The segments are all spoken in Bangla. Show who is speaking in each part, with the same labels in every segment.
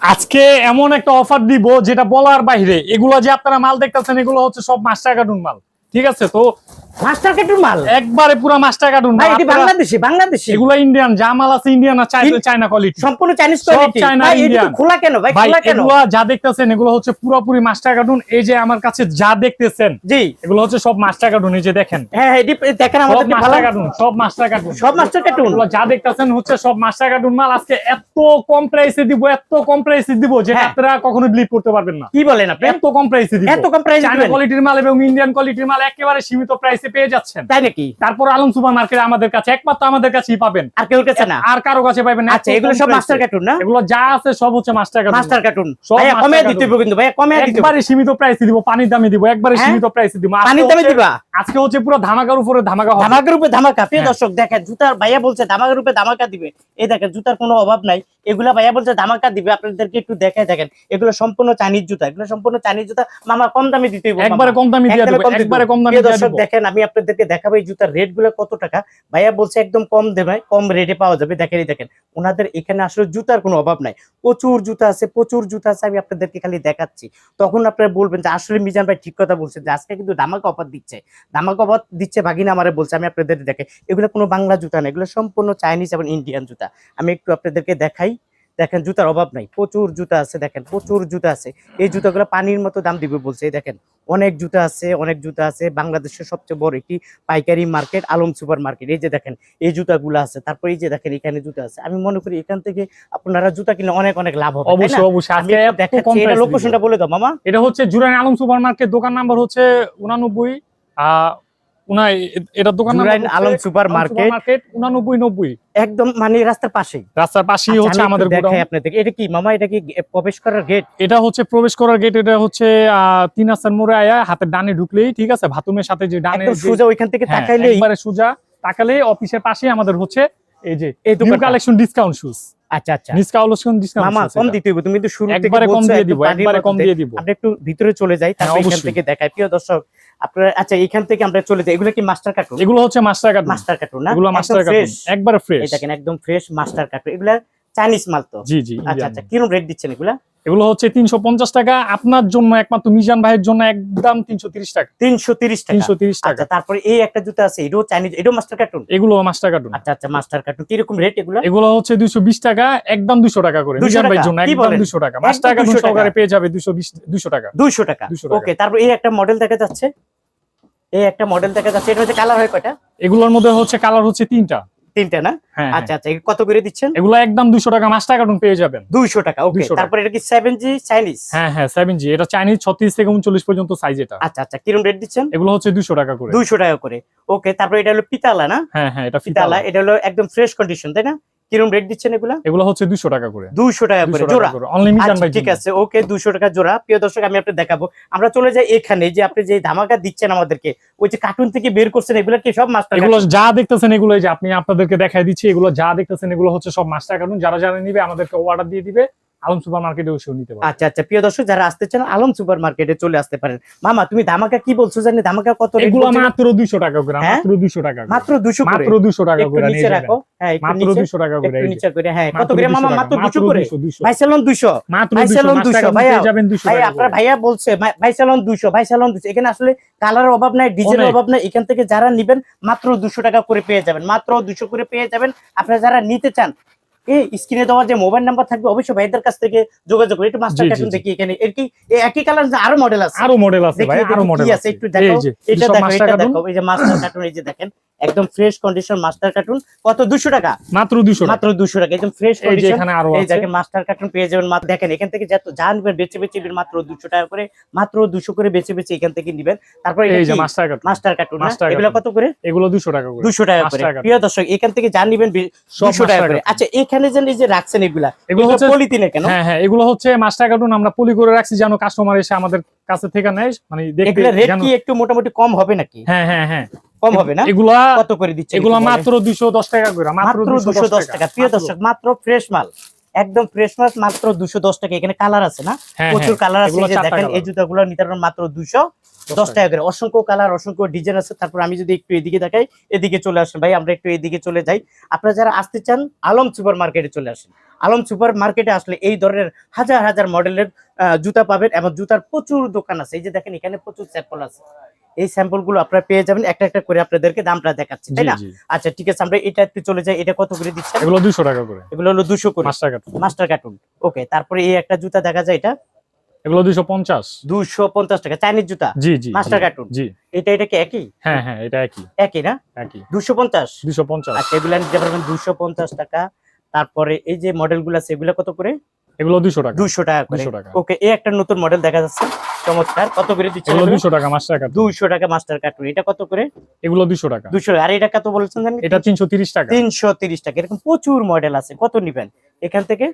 Speaker 1: আজকে এমন একটা অফার দিব যেটা বলার বাইরে। এগুলো যে আপনারা মাল দেখতেছেন, এগুলো হচ্ছে সব মাস্টার কার্টুন মাল। ঠিক আছে? তো
Speaker 2: মাস্টার কার্টুন মাল?
Speaker 1: একবারে পুরো মাস্টার কার্টুন
Speaker 2: ভাই এটি বাংলাদেশি বাংলাদেশি।
Speaker 1: এগুলো ইন্ডিয়ান যা মাল আছে ইন্ডিয়ান আর চাইনা চাইনা কোয়ালিটি
Speaker 2: সম্পূর্ণ চাইনিজ কোয়ালিটি
Speaker 1: China,
Speaker 2: ভাই এটি খোলা কেন ভাই? খোলা কেন?
Speaker 1: এগুলো যা দেখতেছেন এগুলো হচ্ছে পুরোপুরি মাস্টার কার্টুন এই যে আমার কাছে যা দেখতেছেন
Speaker 2: জি।
Speaker 1: এগুলো হচ্ছে সব মাস্টার কার্টুন এই যে দেখেন।
Speaker 2: হ্যাঁ হ্যাঁ, দেখেন আমাদের
Speaker 1: মাস্টার কার্টুন সব মাস্টার কার্টুন
Speaker 2: সব মাস্টার কার্টুন
Speaker 1: এগুলো যা দেখতেছেন হচ্ছে সব মাস্টার কার্টুন মাল। আজকে এত কম প্রাইসে দিব এত কম প্রাইসে দিব যেটা
Speaker 2: হ্যাঁ।
Speaker 1: আপনারা কখনো বিলিভ করতে পারবেন না।
Speaker 2: কি বলেন আপনি?
Speaker 1: এত কম প্রাইসে দিব।
Speaker 2: এত কম প্রাইস
Speaker 1: চায়না কোয়ালিটির মাল এবং ইন্ডিয়ান কোয়ালিটির মাল একেবারে সীমিত প্রাইসে পেয়ে যাচ্ছেন।
Speaker 2: তাই নাকি?
Speaker 1: তারপর আলম সুপার মার্কেটে আমাদের কাছে একমাত্র আমাদের কাছেই পাবেন।
Speaker 2: আর কেউ কাছে না?
Speaker 1: আর কারও কাছে পাবেন না।
Speaker 2: আচ্ছা এগুলো সব মাস্টার কার্টুন না?
Speaker 1: এগুলো যা আছে সব হচ্ছে মাস্টার কার্টুন
Speaker 2: মাস্টার কার্টুন ভাইয়া কমে দিতে হবে কিন্তু ভাইয়া কমে দিতে
Speaker 1: একবারে সীমিত প্রাইসে দিব পানির দামে দিব একবারে
Speaker 2: হ্যাঁ?
Speaker 1: সীমিত প্রাইসে দিব।
Speaker 2: পানির দামে দিবা?
Speaker 1: আজকে হচ্ছে পুরো ধামাকার উপরে ধামাকা হবে।
Speaker 2: ধামাকার উপরে ধামাকা। প্রিয়
Speaker 1: হ্যাঁ।
Speaker 2: দর্শক দেখেন জুতার ভাইয়া বলছে ধামাকার উপরে ধামাকা দিবে। এই দেখেন জুতার কোনো অভাব নাই। এগুলা ভাইয়া বলছে ধামাকা দিবে। আপনাদেরকে একটু দেখায় দেখেন এগুলো সম্পূর্ণ চাইনিজ জুতা। এগুলো সম্পূর্ণ চাইনিজ জুতা। মামা কম দামে দিতে
Speaker 1: একবারে কম দামে দিয়ে
Speaker 2: একবারে কম দিয়ে
Speaker 1: একবারে কম দামে দিয়ে
Speaker 2: দেখেন আমি আপনাদেরকে দেখাবো এই জুতার রেটগুলো কত টাকা। ভাইয়া বলছে একদম কম দেবে কম রেটে পাওয়া যাবে। দেখেন দেখেন, ওনাদের এখানে আসলে জুতার কোনো অভাব নাই। প্রচুর জুতা আছে, প্রচুর জুতা আছে, আমি আপনাদেরকে খালি দেখাচ্ছি। তখন আপনারা বলবেন যে, আসলে মিজান ভাই ঠিক কথা বলছেন যে, আজকে কিন্তু ধামাকা অফার দিচ্ছে। ধামাকা অফার দিচ্ছে ভাগিনা আমারে বলছে, আমি আপনাদের দেখে এগুলো কোনো বাংলা জুতা না, এগুলো সম্পূর্ণ চাইনিজ এবং ইন্ডিয়ান জুতা। আমি একটু আপনাদেরকে দেখাই। দেখেন, জুতার অভাব নাই, প্রচুর জুতা আছে, দেখেন, প্রচুর জুতা আছে। এই জুতাগুলো পানির মতো দাম দিবে বলছে দেখেন। অনেক জুতা আছে অনেক জুতা আছে। বাংলাদেশের সবচেয়ে বড় একটি পাইকারি মার্কেট আলম সুপার মার্কেট। এই যে দেখেন এই জুতাগুলো আছে। তারপর এই যে দেখেন এখানে জুতা আছে। আমি মনে করি এখান থেকে আপনারা জুতা কিনে অনেক অনেক লাভ হবে
Speaker 1: অবশ্যই অবশ্যই। আজকে
Speaker 2: দেখাচ্ছি। এটা। লোকেশনটা বলে দাও মামা।
Speaker 1: এটা হচ্ছে জুরাইন আলম সুপার মার্কেট দোকান নাম্বার হচ্ছে উনানব্বই আহ উনা এটা দোকান
Speaker 2: আলম সুপার মার্কেট
Speaker 1: মার্কেট উনানব্বই নব্বই
Speaker 2: একদম মানে রাস্তার পাশেই।
Speaker 1: রাস্তার পাশেই
Speaker 2: আচ্ছা,
Speaker 1: হচ্ছে
Speaker 2: একটু
Speaker 1: আমাদের
Speaker 2: দেখাই এটা কি মামা এটা কি প্রবেশ করার গেট
Speaker 1: এটা হচ্ছে প্রবেশ করার গেট এটা হচ্ছে তিন রাস্তার মোড়ে আয়া হাতের ডানে ঢুকলেই ঠিক আছে? ভাতুমের সাথে যে ডানে
Speaker 2: সোজা ওইখান থেকে
Speaker 1: হ্যাঁ, একবারে সোজা তাকালে অফিসের পাশেই আমাদের হচ্ছে এই যে
Speaker 2: এই
Speaker 1: কালেকশন ডিসকাউন্ট শুজ
Speaker 2: আচ্ছা আচ্ছা।
Speaker 1: ডিসকাউন্ট
Speaker 2: মামা কম দিতে হবে তুমি তো শুরু থেকে
Speaker 1: কম দিয়ে দিব একবারে কম দিয়ে দিব।
Speaker 2: একটু ভিতরে চলে যাই তারপর
Speaker 1: হ্যাঁ,
Speaker 2: এখান থেকে দেখাই। প্রিয় দর্শক আপনারা আচ্ছা এখান থেকে আমরা চলে যাই। এগুলো কি মাস্টার কার্টুন
Speaker 1: এগুলো হচ্ছে মাস্টার কার্টুন
Speaker 2: মাস্টার কার্টুন না?
Speaker 1: এগুলো মাস্টার কার্টুন একবার ফ্রেশ
Speaker 2: এটা একদম ফ্রেশ মাস্টার কার্টুন এগুলা চাইনিজ মাল তো।
Speaker 1: জি জি
Speaker 2: আচ্ছা। আচ্ছা কীরকম রেট দিচ্ছেন এগুলা?
Speaker 1: এগুলো হচ্ছে তিনশো পঞ্চাশ টাকা। আপনার জন্য একমাত্র মিজান ভাইয়ের জন্য একদম তিনশো তিরিশ টাকা।
Speaker 2: তিনশো তিরিশ টাকা।
Speaker 1: তিনশো তিরিশ টাকা।
Speaker 2: আচ্ছা তারপরে এই একটা জুতা আছে এটাও চাইনিজ এটাও মাস্টার কার্টুন
Speaker 1: এগুলো মাস্টার কার্টুন
Speaker 2: আচ্ছা আচ্ছা মাস্টার কার্টুন কীরকম রেট এগুলা?
Speaker 1: এগুলো হচ্ছে দুইশো বিশ টাকা একদম দুশো টাকা করে।
Speaker 2: 200
Speaker 1: মিজান ভাইয়ের? জন্য একদম? দুশো টাকা। মাস্টার কার্টুন
Speaker 2: 200 টাকা?
Speaker 1: সহকারে পেয়ে যাবে দুশো বিশ দুশো টাকা। 200 টাকা।
Speaker 2: ওকে তারপর এই একটা মডেল দেখা যাচ্ছে। এই একটা মডেল দেখা যাচ্ছে এটা হচ্ছে কালার হয় কয়টা?
Speaker 1: এগুলোর মধ্যে হচ্ছে কালার হচ্ছে তিনটা।
Speaker 2: তিনটা না?
Speaker 1: হ্যাঁ
Speaker 2: আচ্ছা আচ্ছা কত করে দিচ্ছেন?
Speaker 1: এগুলো একদম দুশো টাকা মাস্টার কার্টুন পেয়ে যাবেন।
Speaker 2: দুইশো টাকা ওকে তারপর এটা কি সেভেন জি চাইনিজ
Speaker 1: হ্যাঁ হ্যাঁ সেভেন জি এটা চাইনিজ ছত্রিশ থেকে উনচল্লিশ পর্যন্ত সাইজ এটা।
Speaker 2: আচ্ছা আচ্ছা কিরম রেট দিচ্ছেন?
Speaker 1: এগুলো হচ্ছে দুশো টাকা করে।
Speaker 2: দুইশো টাকা করে ওকে তারপর এটা হলো পিতালা না?
Speaker 1: হ্যাঁ হ্যাঁ এটা
Speaker 2: পিতালা এটা হলো একদম ফ্রেশ কন্ডিশন তাই না? কিরম রেট দিচ্ছেন এগুলা?
Speaker 1: এগুলো হচ্ছে 200 টাকা করে।
Speaker 2: দুইশো টাকা করে জোড়া।
Speaker 1: মিজান
Speaker 2: আচ্ছা, ঠিক আছে ওকে 200 টাকা জোড়া। প্রিয় দর্শক আমি আপনাকে দেখাবো। আমরা চলে যাই এখানে যে আপনি যে ধামাকা দিচ্ছেন আমাদেরকে ওই যে কার্টুন থেকে বের করছেন এগুলা কি সব মাস্টার
Speaker 1: এগুলো যা দেখতেছেন এগুলো যে আপনি আপনাদেরকে দেখাই দিচ্ছি এগুলো যা দেখতেছেন এগুলো হচ্ছে সব মাস্টার কার্টুন যারা যারা নিবে আমাদেরকে অর্ডার দিয়ে দিবে। আলম সুপার মার্কেটে এসেও নিতে পারবে
Speaker 2: আচ্ছা আচ্ছা প্রিয় দর্শক যারা আসতে চান আলম সুপার মার্কেটে চলে আসতে পারেন। মামা তুমি ধামাকা কি বলছো জানি ধামাকা কত
Speaker 1: এগুলো মাত্র দুইশো টাকা করে
Speaker 2: হ্যাঁ?
Speaker 1: মাত্র দুইশো টাকা করে।
Speaker 2: মাত্র দুশো করে?
Speaker 1: মাত্র দুইশো টাকা করে
Speaker 2: নিচে রাখো। হ্যাঁ
Speaker 1: মাত্র
Speaker 2: নিচে
Speaker 1: দুইশো টাকা করে।
Speaker 2: নিচে করে হ্যাঁ কত করে মামা? মাত্র
Speaker 1: মাত্র
Speaker 2: দুশো করে।
Speaker 1: 200, 200
Speaker 2: ভাই সেলন দুশো
Speaker 1: মাত্র 200,
Speaker 2: সেলন
Speaker 1: মাস্টার
Speaker 2: 200
Speaker 1: কার্টুন
Speaker 2: ভাইয়া,
Speaker 1: যাবেন 200
Speaker 2: ভাই
Speaker 1: টাকা
Speaker 2: আপনার ভাইয়া বলছে ভাই- ভাই সেলন দুশো ভাই সেলন দুশো এখানে আসলে কালারের অভাব নাই ডিজাইনের অভাব নাই। এখান থেকে যারা নিবেন মাত্র দুশো টাকা করে পেয়ে যাবেন। মাত্র দুশো করে পেয়ে যাবেন। আপনারা যারা নিতে চান এই স্ক্রিনে দেওয়া যে মোবাইল নাম্বার থাকবে অবশ্যই ভাইদের কাছ থেকে যোগাযোগ করে। একটু মাস্টার কার্টুন দেখি এখানে। এর কি? একই কালার আরও মডেল আছে?
Speaker 1: আরও মডেল আছে ভাই
Speaker 2: আরও
Speaker 1: মডেল আছে
Speaker 2: একটু দেখো এটা দেখো এটা দেখো এই যে মাস্টার কার্টুন এই যে দেখেন। একদম ফ্রেশ কন্ডিশন মাস্টার কার্টুন কত? দুশো টাকা?
Speaker 1: মাত্র দুশো
Speaker 2: মাত্র দুশো টাকা। একদম ফ্রেশ কন্ডিশন এই মাস্টার কার্টুন পেয়ে যাবেন মাত্র দেখেন এখান থেকে যত যা নেবেন বেচে বেচে নেবেন মাত্র দুশো টাকা করে। মাত্র দুশো করে বেচে বেচে এখান থেকে নিবেন। তারপরে
Speaker 1: মাস্টার কার্টুন
Speaker 2: মাস্টার কার্টুন এগুলো কত করে?
Speaker 1: এগুলো 200 টাকা করে।
Speaker 2: দুশো টাকা করে। প্রিয় দর্শক এখান থেকে যা নিবেন দুশো টাকা করে। আচ্ছা এখানে যেন এই যে রাখছেন এগুলা
Speaker 1: এগুলো
Speaker 2: এগুলো
Speaker 1: হচ্ছে
Speaker 2: পলিথিনে কেন?
Speaker 1: হ্যাঁ হ্যাঁ এগুলো হচ্ছে মাস্টার কার্টুন আমরা পলি করে রাখছি যেন কাস্টমার এসে আমাদের কাছে থেকে নেয় মানে দেখতে
Speaker 2: রেট কি একটু মোটামুটি কম হবে নাকি?
Speaker 1: হ্যাঁ হ্যাঁ হ্যাঁ।
Speaker 2: কম হবে না?
Speaker 1: এগুলা
Speaker 2: কত করে দিচ্ছে
Speaker 1: এগুলো মাত্র 210 টাকা করে মাত্র
Speaker 2: মাত্র দুশো
Speaker 1: 210
Speaker 2: দশ টাকা। প্রিয় দর্শক মাত্র ফ্রেশ মাল। একদম ফ্রেশ মাছ মাত্র দুশো দশ টাকা। এখানে কালার আছে না?
Speaker 1: হ্যাঁ
Speaker 2: প্রচুর
Speaker 1: হ্যাঁ।
Speaker 2: কালার আছে। যে দেখেন এই জুতাগুলো নিতে মাত্র টাকা করে। অসংখ্য কালার অসংখ্য ডিজাইন আছে। তারপর আমি যদি একটু এদিকে দেখাই এদিকে চলে আসেন ভাই আমরা একটু এদিকে চলে যাই। আপনারা যারা আসতে চান আলম সুপার মার্কেটে চলে আসেন। আলম সুপার মার্কেটে আসলে এই ধরনের হাজার হাজার মডেলের জুতা পাবেন এবং জুতার প্রচুর দোকান আছে। এই যে দেখেন এখানে প্রচুর স্যাম্পল আছে। এই স্যাম্পলগুলো আপনারা পেয়ে যাবেন। একটা একটা করে আপনাদেরকে দামটা দেখাচ্ছি তাই না? আচ্ছা ঠিক আছে আমরা এটা একটু চলে যাই। এটা কত করে দিচ্ছেন?
Speaker 1: এগুলো দুইশো টাকা করে।
Speaker 2: এগুলো হলো দুশো করে।
Speaker 1: পাঁচ টাকা
Speaker 2: মাস্টার কার্টুন ওকে তারপরে এই একটা জুতা দেখা যায় এটা?
Speaker 1: এগুলো দুইশো পঞ্চাশ।
Speaker 2: দুশো পঞ্চাশ টাকা চাইনিজ জুতা?
Speaker 1: জি জি।
Speaker 2: মাস্টার কার্টুন
Speaker 1: জি।
Speaker 2: এটা এটা কি একই?
Speaker 1: হ্যাঁ হ্যাঁ এটা একই।
Speaker 2: একই না?
Speaker 1: একই।
Speaker 2: দুশো পঞ্চাশ?
Speaker 1: দুইশো পঞ্চাশ।
Speaker 2: আচ্ছা এগুলা নিতে পারবেন দুশো পঞ্চাশ টাকা। তারপরে এই যে মডেলগুলো আছে এগুলো কত করে?
Speaker 1: এগুলো দুইশো টাকা।
Speaker 2: দুশো টাকা করে।
Speaker 1: 200 টাকা।
Speaker 2: ওকে এই একটা নতুন মডেল দেখা যাচ্ছে। চমৎকার। কত করে দিচ্ছেন
Speaker 1: এগুলো দুইশো টাকা মাস্টার কার্টুন
Speaker 2: দুইশো টাকা মাস্টার কার্টুন এটা কত করে?
Speaker 1: এগুলো দুইশো টাকা।
Speaker 2: 200 আর এটা কত বলছেন জানেন?
Speaker 1: এটা তিনশো তিরিশ টাকা।
Speaker 2: তিনশো তিরিশ টাকা। এরকম প্রচুর মডেল আছে। কত নেবেন? এখান থেকে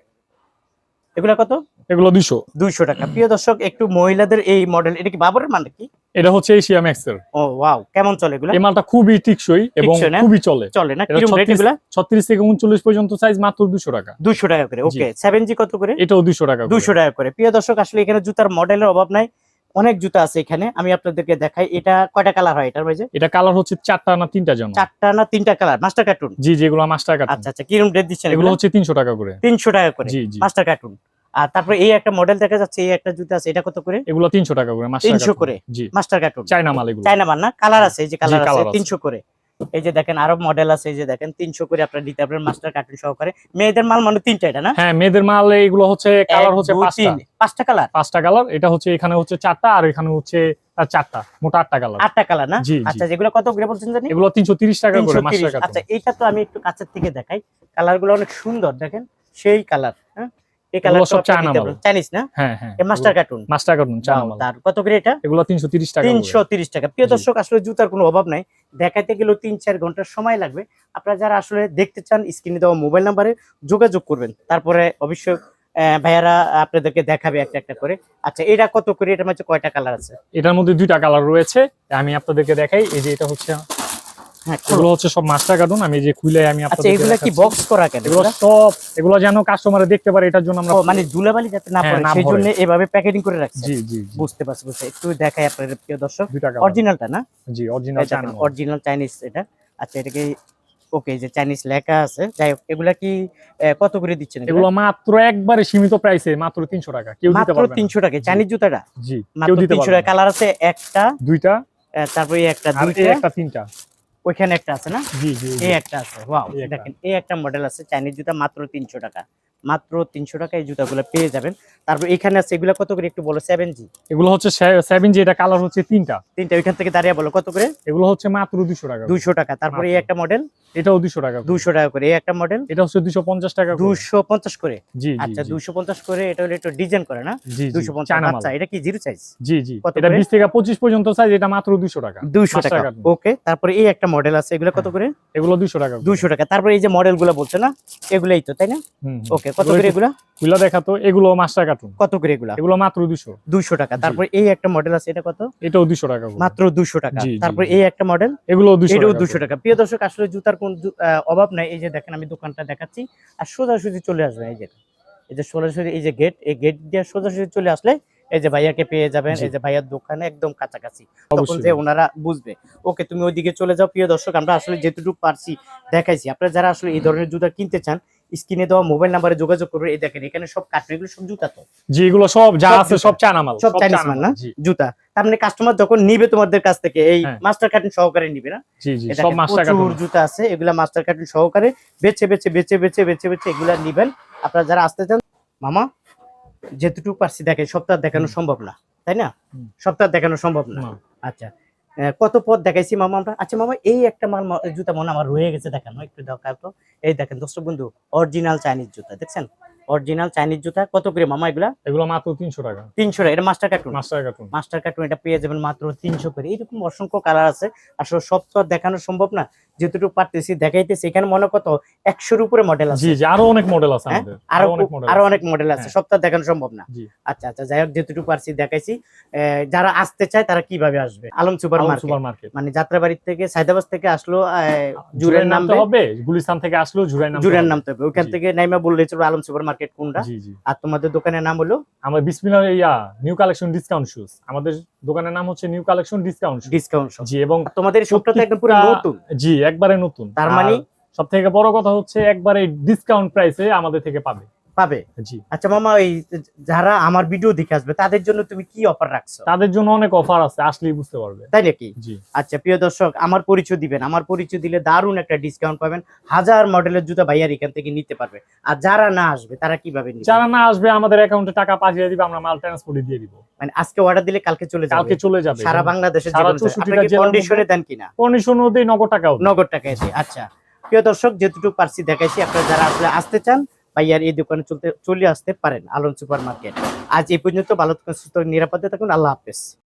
Speaker 2: এগুলা কত?
Speaker 1: এগুলো দুইশো।
Speaker 2: দুইশো টাকা। প্রিয় দর্শক একটু মহিলাদের এই মডেল এটা কি বাবরের মানে কি
Speaker 1: এটা হচ্ছে এশিয়া ম্যাক্সের
Speaker 2: ও ওয়াও কেমন চলে এগুলো?
Speaker 1: এই মালটা খুবই টিকসই এবং খুবই চলে।
Speaker 2: চলে না? কীরকম রেট
Speaker 1: 36 ছত্রিশ থেকে উনচল্লিশ পর্যন্ত সাইজ মাত্র দুশো টাকা।
Speaker 2: 200 টাকা করে ওকে সেভেন জি কত করে?
Speaker 1: এটাও দুশো টাকা করে।
Speaker 2: দুশো টাকা করে। প্রিয় দর্শক আসলে এখানে জুতার মডেলের অভাব নাই। অনেক জুতা আছে এখানে আমি আপনাদেরকে দেখাই। এটা কয়টা কালার হয় এটার
Speaker 1: এটা কালার হচ্ছে চারটা না তিনটা জন
Speaker 2: চারটা না তিনটা কালার? Master carton?
Speaker 1: জি জি এগুলো মাস্টার কার্টুন।
Speaker 2: আচ্ছা আচ্ছা কিরম রেট দিচ্ছেন
Speaker 1: এগুলো হচ্ছে তিনশো টাকা করে।
Speaker 2: তিনশো টাকা করে
Speaker 1: জি জি।
Speaker 2: Master cartoon. আর তারপরে এই একটা মডেল দেখা যাচ্ছে এই একটা জুতা আছে এটা কত করে?
Speaker 1: এগুলো তিনশো টাকা করে মাস্টার
Speaker 2: 300 করে।
Speaker 1: জি।
Speaker 2: Master cartoon.
Speaker 1: চায়না মাল এগুলো।
Speaker 2: চায়না মাল না? কালার আছে এই যে কালার আছে
Speaker 1: colour আছে।
Speaker 2: তিনশো করে। এই যে দেখেন আরও মডেল আছে এই যে দেখেন তিনশো করে আপনার দিতে পারবেন মাস্টার কার্টুন সহকারে। মেয়েদের মাল মানে তিনটা এটা না?
Speaker 1: হ্যাঁ মেয়েদের মাল এইগুলো হচ্ছে কালার হচ্ছে পাঁচটা।
Speaker 2: কালার
Speaker 1: পাঁচটা কালার এটা হচ্ছে এখানে হচ্ছে চারটা আর এখানে হচ্ছে চারটা মোটা আটটা কালার
Speaker 2: আটটা কালার না। আচ্ছা যেগুলো কত করে বলছেন জানি?
Speaker 1: এগুলো তিনশো তিরিশ টাকা করে
Speaker 2: আচ্ছা এইটা তো আমি একটু কাছের থেকে দেখাই। কালারগুলো অনেক সুন্দর দেখেন? সেই কালার হ্যাঁ? এই কালার
Speaker 1: সব চায়না মাল।
Speaker 2: চাইনিজ না?
Speaker 1: হ্যাঁ হ্যাঁ।
Speaker 2: Master cartoon
Speaker 1: master cartoon China মাল
Speaker 2: তার কত করে এটা?
Speaker 1: এগুলো টাকা করে।
Speaker 2: তিনশো তিরিশ টাকা। প্রিয় দর্শক আসলে জুতার কোনো অভাব নাই। দেখাইতে সময় লাগবে। আপনারা যারা আসলে দেখতে চান স্ক্রিনে দেওয়া মোবাইল নাম্বারে যোগাযোগ করবেন। তারপরে অবশ্যই ভাইয়ারা আপনাদেরকে দেখাবে একটা একটা করে। আচ্ছা এটা কত করে? এটার মধ্যে কয়টা কালার আছে?
Speaker 1: এটার মধ্যে দুইটা কালার রয়েছে। আমি আপনাদেরকে দেখাই। এই যে এটা হচ্ছে এগুলো হচ্ছে সব মাস্টার কার্টুন আমি যে খুলে আমি
Speaker 2: আচ্ছা এগুলা কি বক্স করা কেন
Speaker 1: এগুলো সব এগুলো যেন কাস্টমারে দেখতে পারে এটার জন্য আমরা
Speaker 2: মানে ধুলাবালি যাতে না
Speaker 1: হ্যাঁ,
Speaker 2: পড়ে সেই জন্য এভাবে প্যাকেটিং করে রাখছে।
Speaker 1: জি জি জি।
Speaker 2: বুঝতে পারছি বুঝতে একটু দেখাই আপনাদের প্রিয় দর্শক। অরিজিনালটা না?
Speaker 1: জি অরিজিনাল চায়না
Speaker 2: অরিজিনাল চাইনিজ এটা। আচ্ছা এটাকে ওকে যে চাইনিজ লেখা আছে। যাই হোক এগুলা কি কত করে দিচ্ছেন এগুলো?
Speaker 1: মাত্র একবারে সীমিত প্রাইসে মাত্র তিনশো টাকা। কেউ দিতে পারবে না।
Speaker 2: তিনশো টাকা। চাইনিজ জুতাটা?
Speaker 1: জি কেউ দিতে
Speaker 2: তিনশো
Speaker 1: পারবে
Speaker 2: টাকা। কালার আছে একটা
Speaker 1: দুইটা
Speaker 2: তারপরে একটা দুইটা।
Speaker 1: একটা তিনটা।
Speaker 2: ওইখানে একটা আছে না
Speaker 1: জি জি।
Speaker 2: এই একটা আছে ওয়াও। দেখেন এই একটা মডেল আছে চাইনিজ জুতা মাত্র তিনশো টাকা মাত্র তিনশো টাকা এই জুতাগুলো পেয়ে যাবেন। তারপর এখানে আছে এগুলো কত করে একটু বলো সেভেন জি
Speaker 1: এগুলো হচ্ছে সেভেন জি এটা কালার হচ্ছে তিনটা।
Speaker 2: তিনটা ওইখান থেকে দাঁড়িয়ে বলো কত করে?
Speaker 1: এগুলো হচ্ছে মাত্র দুশো টাকা।
Speaker 2: দুইশো টাকা। তারপরে এই একটা মডেল
Speaker 1: এটাও দুশো টাকা
Speaker 2: দুশো টাকা করে। এই একটা মডেল
Speaker 1: এটা হচ্ছে দুশো পঞ্চাশ টাকা
Speaker 2: দুশো পঞ্চাশ করে?
Speaker 1: জি
Speaker 2: আচ্ছা দুশো পঞ্চাশ করে এটা হলো একটু ডিজাইন করে না? দুশো পঞ্চাশ। আচ্ছা এটা কি জিরো সাইজ
Speaker 1: জি জি। এটা বিশ থেকে পঁচিশ পর্যন্ত সাইজ এটা মাত্র দুশো টাকা।
Speaker 2: দুইশো
Speaker 1: মাস্টার
Speaker 2: টাকা। ওকে তারপরে এই একটা মডেল আছে এগুলো কত
Speaker 1: হ্যাঁ।
Speaker 2: করে?
Speaker 1: এগুলো দুশো টাকা।
Speaker 2: দুইশো টাকা। তারপরে এই যে মডেলগুলো বলছে না? এগুলাই তো তাই না। ওকে কত
Speaker 1: এগুলো
Speaker 2: করে এগুলা?
Speaker 1: খুলে দেখাতো এগুলো মাস্টার কার্টুন
Speaker 2: কত করে এগুলা?
Speaker 1: এগুলো মাত্র
Speaker 2: টাকা। তারপরে এই একটা মডেল আছে এটা কত?
Speaker 1: এটাও টাকা
Speaker 2: মাত্র দুশো টাকা।
Speaker 1: জি, জি,
Speaker 2: তারপরে। এই একটা মডেল
Speaker 1: এগুলো
Speaker 2: এটাও।
Speaker 1: টাকা
Speaker 2: প্রিয় দর্শক আসলে জুতার কোন অভাব নাই। এই যে দেখেন আমি দোকানটা দেখাচ্ছি। আর সোজাসুজি চলে আসবে এই যে। এই যে সোজাসুজি এই যে গেট এই গেট দিয়ে সোজাসুজি চলে আসলে এই যে ভাইয়াকে পেয়ে যাবেন। এই যে ভাইয়ার দোকানে একদম কাছাকাছি। তখন যে ওনারা বুঝবে। ওকে তুমি ওইদিকে চলে যাও। প্রিয় দর্শক আমরা আসলে যেটুকু পারছি দেখাইছি। আপনারা যারা আসলে এই ধরনের জুতা কিনতে চান স্ক্রিনে দেওয়া মোবাইল নাম্বারে যোগাযোগ করবে। এই দেখেন এখানে সব কাটবে এগুলো সব জুতা তো?
Speaker 1: জি এগুলো সব যা আছে সব চায়না মাল
Speaker 2: সব চাইনিজ মাল না? জুতা। তার মানে কাস্টমার যখন নিবে তোমাদের কাছ থেকে এই
Speaker 1: হ্যাঁ।
Speaker 2: মাস্টার কার্টুন সহকারে নিবে না?
Speaker 1: জি জি সব মাস্টার কার্টুন
Speaker 2: জুতা আছে এগুলা মাস্টার কার্টুন সহকারে বেছে বেছে বেছে বেছে বেছে বেছে এগুলা নিবেন। আপনারা যারা আসতে চান মামা যেটুকু পারছি দেখে সপ্তাহ দেখানো সম্ভব না তাই না। সপ্তাহ দেখানো সম্ভব না। আচ্ছা কত পথ দেখাইছি মামা আমরা? আচ্ছা মামা, এই একটা মাল জুতা মনে আমার রয়ে গেছে, দেখেন, একটু দেখাও এই দেখেন দর্শক বন্ধু অরিজিনাল চাইনিজ জুতা, দেখছেন? অরিজিনাল চাইনিজ জুতা কত করে মামা এগুলা?
Speaker 1: এগুলো মাত্র তিনশো টাকা।
Speaker 2: তিনশো টাকা এটা master cartoon
Speaker 1: master cartoon
Speaker 2: master cartoon এটা পেয়ে যাবেন মাত্র তিনশো করে। এরকম অসংখ্য কালার আছে। আসলে সব তো দেখানো সম্ভব না। যেটুকু পারতেছি দেখাইতেছি। এখানে মনে কত? একশোর উপরে মডেল আছে।
Speaker 1: জি জি আরও অনেক মডেল আছে
Speaker 2: হ্যাঁ?
Speaker 1: আমাদের।
Speaker 2: আরও
Speaker 1: অনেক মডেল
Speaker 2: আরও অনেক মডেল আছে।
Speaker 1: হ্যাঁ।
Speaker 2: সব তো দেখানো সম্ভব না।
Speaker 1: জি।
Speaker 2: আচ্ছা আচ্ছা যাই হোক যেটুকু পারছি দেখাইছি। যারা আসতে চায় তারা কীভাবে আসবে? আলম সুপার মার্কেট মানে যাত্রাবাড়ি থেকে সাইদাবাদ থেকে আসলো জুরের নামবে।
Speaker 1: হবে গুলিস্তান থেকে আসলো
Speaker 2: জুরের নামতে হবে।
Speaker 1: ওখান
Speaker 2: থেকে নাইমা বললে চলবে আলম সুপার মার্কেট মার্কেট কোনটা? আর তোমাদের দোকানের নাম হলো?
Speaker 1: আমাদের বিসমিল্লাহ ইয়া নিউ কালেকশন ডিসকাউন্ট শুজ আমাদের দোকানের নাম হচ্ছে নিউ কালেকশন ডিসকাউন্ট
Speaker 2: ডিসকাউন্ট
Speaker 1: জি এবং
Speaker 2: তোমাদের শপটা তো একদম পুরো নতুন।
Speaker 1: জি একবারে নতুন।
Speaker 2: তার মানে?
Speaker 1: সব থেকে বড় কথা হচ্ছে একবারে ডিসকাউন্ট প্রাইসে আমাদের থেকে পাবে।
Speaker 2: পাবে?
Speaker 1: জি।
Speaker 2: আচ্ছা মামা ওই যারা আমার ভিডিও দেখে আসবে তাদের জন্য তুমি কি অফার রাখছো?
Speaker 1: তাদের জন্য অনেক অফার আছে আসলেই বুঝতে পারবে।
Speaker 2: তাই নাকি?
Speaker 1: জি।
Speaker 2: আচ্ছা প্রিয় দর্শক আমার পরিচয় দিবেন। আমার পরিচয় দিলে দারুণ একটা ডিসকাউন্ট পাবেন। হাজার মডেলের জুতা ভাইয়ার এখান থেকে নিতে পারবে। আর যারা না আসবে তারা কীভাবে নিবে?
Speaker 1: যারা না আসবে আমাদের অ্যাকাউন্টে টাকা পাঠিয়ে দিবে আমরা মাল ট্রান্সপোর্টে দিয়ে দিব।
Speaker 2: মানে আজকে অর্ডার দিলে কালকে চলে যাবে?
Speaker 1: কালকে চলে যাবে।
Speaker 2: সারা বাংলাদেশে
Speaker 1: সারা 64টা জেলার
Speaker 2: কন্ডিশনে দেন কিনা?
Speaker 1: কন্ডিশন দেই নগদ টাকাও।
Speaker 2: নগদ টাকা এসে আচ্ছা। প্রিয় দর্শক যেটুকু পারছি দেখাইছি আপনারা যারা আসলে আসতে চান ভাইয়ার এই দোকানে চলতে, চলে আসতে পারেন আলম সুপার মার্কেট আজ এই পর্যন্ত ভালো থাকুন, সুস্থ নিরাপদে থাকুন, আল্লাহ হাফেজ।